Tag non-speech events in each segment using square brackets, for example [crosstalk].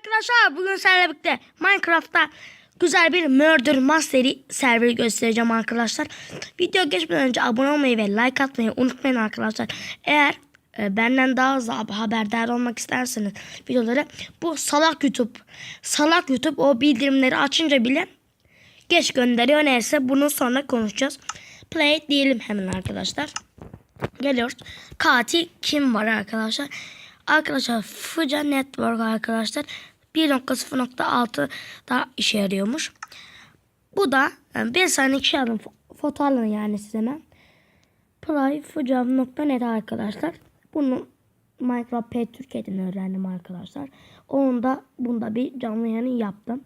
arkadaşlar bugün sizlerle birlikte Minecraft'ta güzel bir Murder Mystery serveri göstereceğim arkadaşlar. Video geçmeden önce abone olmayı ve like atmayı unutmayın arkadaşlar. Eğer e, benden daha hızlı hab- haberdar olmak isterseniz videoları bu salak YouTube salak YouTube o bildirimleri açınca bile geç gönderiyor neyse bunu sonra konuşacağız. Play diyelim hemen arkadaşlar. Geliyoruz. Katil kim var arkadaşlar? Arkadaşlar Fuja Network arkadaşlar 1.0.6 da işe yarıyormuş. Bu da yani bir saniye iki alın fo- foto alın yani size hemen. Playfuja.net arkadaşlar. Bunu Minecraft P Türkiye'den öğrendim arkadaşlar. Onun da bunda bir canlı yayını yaptım.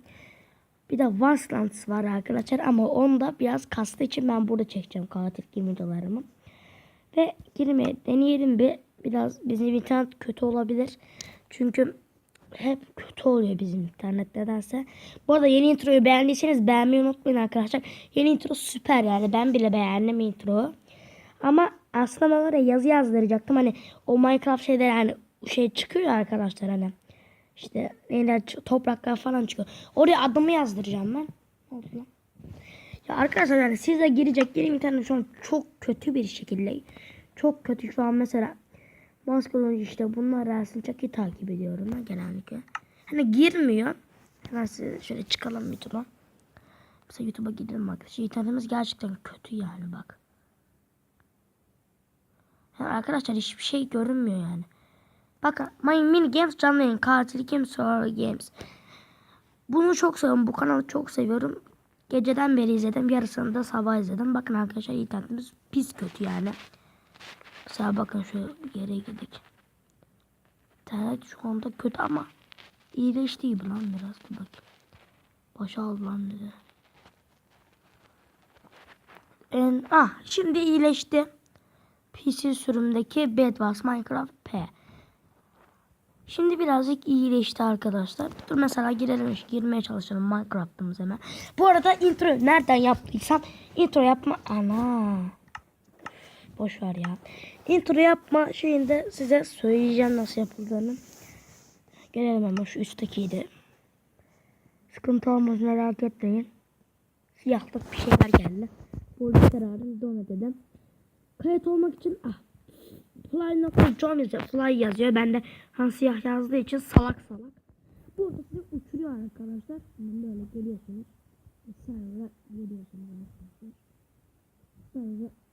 Bir de Wastelands var arkadaşlar ama onu da biraz kastığı için ben burada çekeceğim katil kim videolarımı. Ve girmeye deneyelim bir. Biraz bizim internet kötü olabilir. Çünkü hep kötü oluyor bizim internet nedense. Bu arada yeni introyu beğendiyseniz beğenmeyi unutmayın arkadaşlar. Yeni intro süper yani. Ben bile beğendim introyu. Ama aslında ben oraya yazı yazdıracaktım. Hani o Minecraft şeyler yani şey çıkıyor arkadaşlar hani. İşte neler topraklar falan çıkıyor. Oraya adımı yazdıracağım ben. Ne oldu? Ya arkadaşlar yani size girecek yeni internet şu an çok kötü bir şekilde. Çok kötü şu an mesela maskeli oyuncu işte bunlar Ersin Çak'ı takip ediyorum ben genellikle. Hani girmiyor. Hemen size şöyle çıkalım YouTube'a. Mesela YouTube'a gidelim arkadaşlar. İnternetimiz gerçekten kötü yani bak. Yani arkadaşlar hiçbir şey görünmüyor yani. Bakın My Mini Games canlı yayın katili kim Survivor Games. Bunu çok seviyorum. Bu kanalı çok seviyorum. Geceden beri izledim. Yarısını da sabah izledim. Bakın arkadaşlar internetimiz pis kötü yani. Mesela bakın şu geriye gidik. İnternet şu anda kötü ama iyileşti gibi lan biraz. Dur bakayım. Başa al lan dedi. En, ah şimdi iyileşti. PC sürümdeki Bedwars Minecraft P. Şimdi birazcık iyileşti arkadaşlar. Dur mesela girelim, girmeye çalışalım Minecraft'ımız hemen. Bu arada intro nereden yaptıysam intro yapma ana. Boş ver ya. Intro yapma şeyinde size söyleyeceğim nasıl yapıldığını. Gelelim hemen şu üsttekiydi. Sıkıntı olmaz merak etmeyin. Siyahlık bir şeyler geldi. Burada kararım dona dedim. Kayıt olmak için ah Fly.com yazıyor. Fly yazıyor. Ben de han siyah yazdığı için salak salak. Burada sizi uçuruyor arkadaşlar. Hemen böyle geliyorsunuz. Server'a geliyorsunuz arkadaşlar. Server'a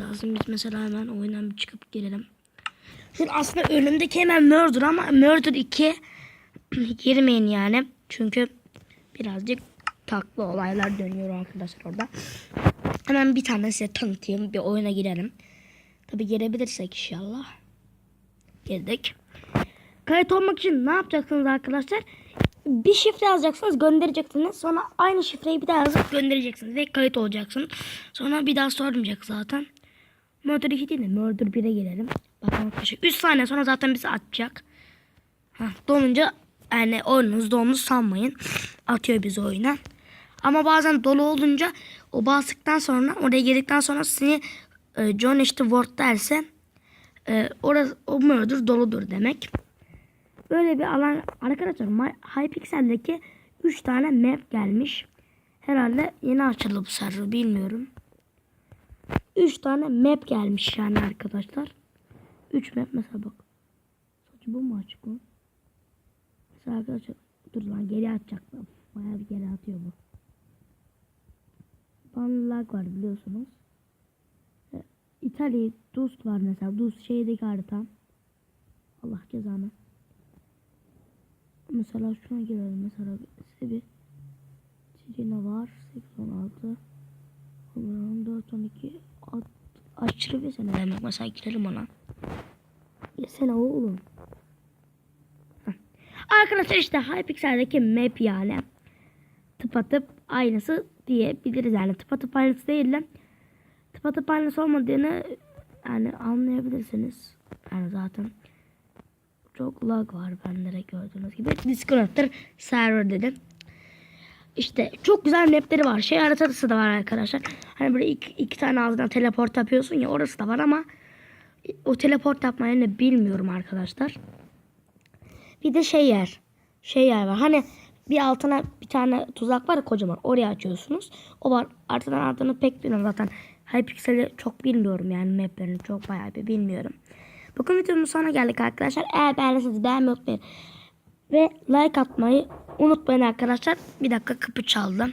lazım. Biz mesela hemen oyundan bir çıkıp girelim. Şimdi aslında önümdeki hemen Murder ama Murder 2 [clears throat] girmeyin yani. Çünkü birazcık taklı olaylar dönüyor arkadaşlar orada. Hemen bir tane size tanıtayım. Bir oyuna girelim. Tabi girebilirsek inşallah. Girdik. Kayıt olmak için ne yapacaksınız arkadaşlar? Bir şifre yazacaksınız göndereceksiniz. Sonra aynı şifreyi bir daha yazıp göndereceksiniz. Ve kayıt olacaksınız. Sonra bir daha sormayacak zaten. Murder 2 değil de Murder 1'e gelelim. Bakın arkadaşlar 3 saniye sonra zaten bizi atacak. Heh, donunca yani oyununuz donunu sanmayın. Atıyor bizi oyuna. Ama bazen dolu olunca o bastıktan sonra oraya geldikten sonra seni e, John işte Ward derse e, orası o murder doludur demek. Böyle bir alan arkadaşlar Hypixel'deki 3 tane map gelmiş. Herhalde yeni açıldı bu server bilmiyorum. 3 tane map gelmiş yani arkadaşlar. 3 map mesela bak. Saçı bu mu açık mı? Mesela arkadaşlar dur lan geri atacak. Bayağı bir geri atıyor bu. Bana lag var biliyorsunuz. E, İtalya Dust var mesela. Dust şeydeki harita. Allah cezanı. Mesela şuna girelim mesela bir Çiçeğine var 816 14 12 at, aşırı bir sene demek mesela girelim ona. Yesene oğlum. Heh. Arkadaşlar işte Hypixel'deki map yani. Tıpatıp aynısı diyebiliriz yani. Tıpatıp aynısı değil de tıpatıp aynısı olmadığını yani anlayabilirsiniz. Yani zaten çok lag var bende de gördüğünüz gibi. Disconnector server dedim. İşte çok güzel mapleri var. Şey haritası da var arkadaşlar. Hani böyle iki, iki tane ağzından teleport yapıyorsun ya orası da var ama o teleport yapmayı ne bilmiyorum arkadaşlar. Bir de şey yer. şey yer var. Hani bir altına bir tane tuzak var kocaman. Oraya açıyorsunuz. O var. Artıdan altını pek bilmiyorum zaten. Hypixel'i çok bilmiyorum yani maplerini çok bayağı bir bilmiyorum. Bugün videomuzun sonuna geldik arkadaşlar. Eğer beğendiyseniz beğenmeyi unutmayın. Ve like atmayı unutmayın arkadaşlar. Bir dakika kapı çaldı.